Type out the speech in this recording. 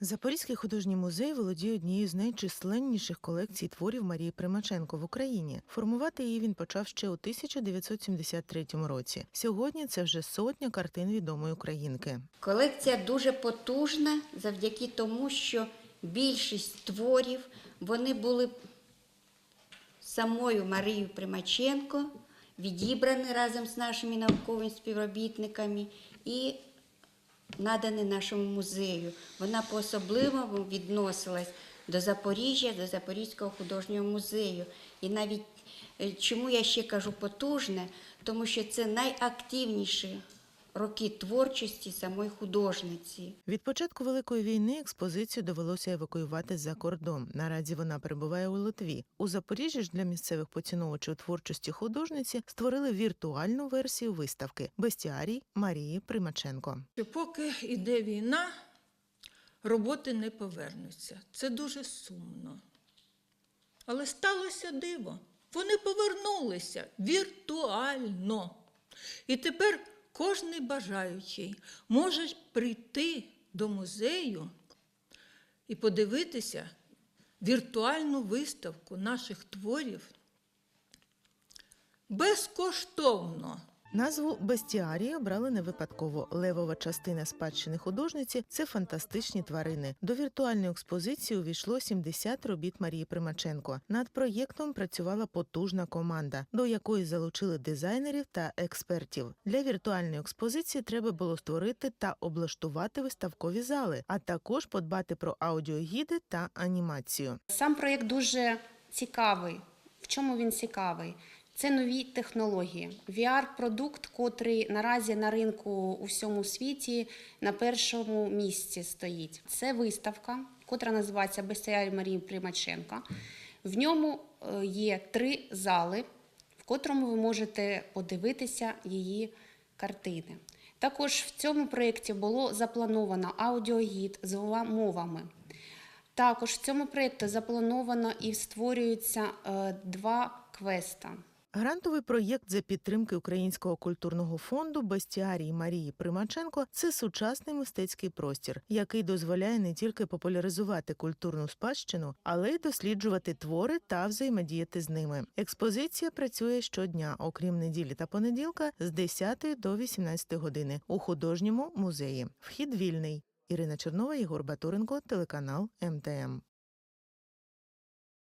Запорізький художній музей володіє однією з найчисленніших колекцій творів Марії Примаченко в Україні. Формувати її він почав ще у 1973 році. Сьогодні це вже сотня картин відомої українки. Колекція дуже потужна завдяки тому, що більшість творів вони були самою Марією Примаченко, відібрані разом з нашими науковими співробітниками і надані нашому музею. Вона по-особливому відносилась до Запоріжжя, до Запорізького художнього музею. І навіть е, чому я ще кажу потужне, тому що це найактивніші роки творчості самої художниці. Від початку великої війни експозицію довелося евакуювати за кордон. Наразі вона перебуває у Литві. У Запоріжжі ж для місцевих поціновувачів творчості художниці створили віртуальну версію виставки Бестіарій Марії Примаченко. що поки йде війна, роботи не повернуться. Це дуже сумно. Але сталося диво. Вони повернулися віртуально. І тепер кожний бажаючий може прийти до музею і подивитися віртуальну виставку наших творів безкоштовно. Назву Бестіарії обрали не випадково. Левова частина спадщини художниці це фантастичні тварини. До віртуальної експозиції увійшло 70 робіт Марії Примаченко. Над проєктом працювала потужна команда, до якої залучили дизайнерів та експертів. Для віртуальної експозиції треба було створити та облаштувати виставкові зали, а також подбати про аудіогіди та анімацію. Сам проєкт дуже цікавий. В чому він цікавий? Це нові технології. VR-продукт, котрий наразі на ринку у всьому світі на першому місці стоїть. Це виставка, котра називається Бестіарій Марії Примаченка. В ньому е, є три зали, в котрому ви можете подивитися її картини. Також в цьому проєкті було заплановано аудіогід з мовами. Також в цьому проєкті заплановано і створюються е, два квеста. Грантовий проєкт за підтримки Українського культурного фонду Бестіарій Марії Примаченко це сучасний мистецький простір, який дозволяє не тільки популяризувати культурну спадщину, але й досліджувати твори та взаємодіяти з ними. Експозиція працює щодня, окрім неділі та понеділка, з 10 до 18 години у художньому музеї. Вхід вільний. Ірина Чернова, Єгор Батуренко, телеканал МТМ.